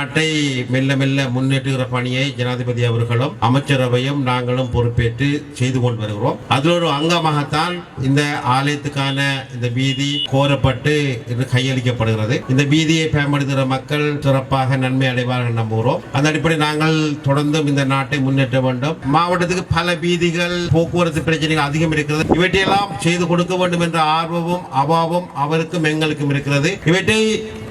நாட்டை மெல்ல மெல்ல முன்னேற்றுகிற பணியை ஜனாதிபதி அவர்களும் அமைச்சரவையும் நாங்களும் பொறுப்பேற்று செய்து கொண்டு வருகிறோம். அதில் ஒரு அங்கமாகத்தான் இந்த ஆலயத்துக்கான இந்த வீதி கோரப்பட்டு இன்று கையளிக்கப்படுகிறது. இந்த வீதியை பயன்படுத்துகிற மக்கள் சிறப்பாக நன்மை அடைவார்கள் நம்புகிறோம். அந்த அடிப்படையில் நாங்கள் தொடர்ந்தும் இந்த நாட்டை முன்னேற்ற வேண்டும். மாவட்டத்துக்கு பல வீதிகள் போக்குவரத்து பிரச்சனைகள் அதிகம் இருக்கிறது. இவற்றையெல்லாம் செய்து கொடுக்க வேண்டும் என்ற ஆர்வமும் அபாவம் அவருக்கும் எங்களுக்கும் இருக்கிறது. இவற்றை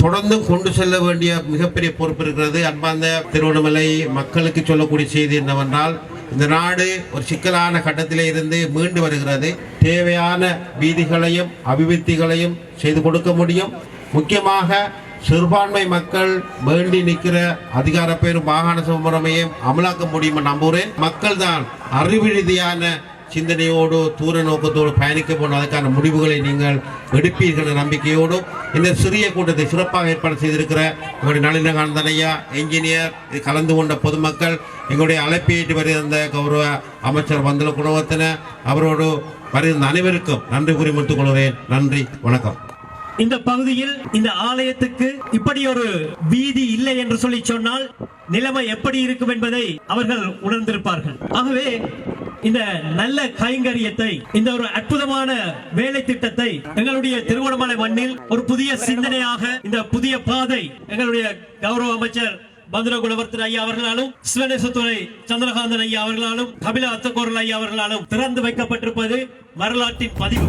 தொடர்ந்து கொண்டு செல்ல வேண்டிய மிகப்பெரிய பொறுப்பு இருக்கிறது அன்பார்ந்த திருவண்ணாமலை மக்களுக்கு சொல்லக்கூடிய செய்தி என்னவென்றால் இந்த நாடு ஒரு சிக்கலான கட்டத்திலே இருந்து மீண்டு வருகிறது. தேவையான வீதிகளையும் அபிவிருத்திகளையும் செய்து கொடுக்க முடியும். முக்கியமாக சிறுபான்மை மக்கள் வேண்டி நிற்கிற அதிகார பேரும் மாகாண சபை அமலாக்க முடியும் நம்புகிறேன். மக்கள் தான் அறிவு ரீதியான சிந்தனையோடு தூர நோக்கத்தோடு பயணிக்க போன அதற்கான முடிவுகளை நீங்கள் எடுப்பீர்கள் நம்பிக்கையோடும் இந்த சிறிய கூட்டத்தை சிறப்பாக ஏற்பாடு செய்திருக்கிற எங்களுடைய நளினகாந்தன் ஐயா என்ஜினியர் இது கலந்து கொண்ட பொதுமக்கள் எங்களுடைய அழைப்பீட்டு வருகிற கௌரவ அமைச்சர் வந்தல குணவத்தின அவரோடு வருகிற அனைவருக்கும் நன்றி குறிமிட்டுக் கொள்கிறேன் நன்றி வணக்கம். இந்த பகுதியில் இந்த ஆலயத்துக்கு இப்படி ஒரு வீதி இல்லை என்று சொல்லி சொன்னால் நிலைமை எப்படி இருக்கும் என்பதை அவர்கள் உணர்ந்திருப்பார்கள். ஆகவே இந்த நல்ல கைங்கரியத்தை இந்த ஒரு அற்புதமான வேலை திட்டத்தை எங்களுடைய திருவண்ணாமலை மண்ணில் ஒரு புதிய சிந்தனையாக இந்த புதிய பாதை எங்களுடைய கௌரவ அமைச்சர் பந்திர குணவர்த்தன் ஐயா அவர்களாலும் சிவநேசத்துறை சந்திரகாந்தன் ஐயா அவர்களாலும் கபில அத்தகோரல் ஐயா அவர்களாலும் திறந்து வைக்கப்பட்டிருப்பது வரலாற்றின் பதிவு.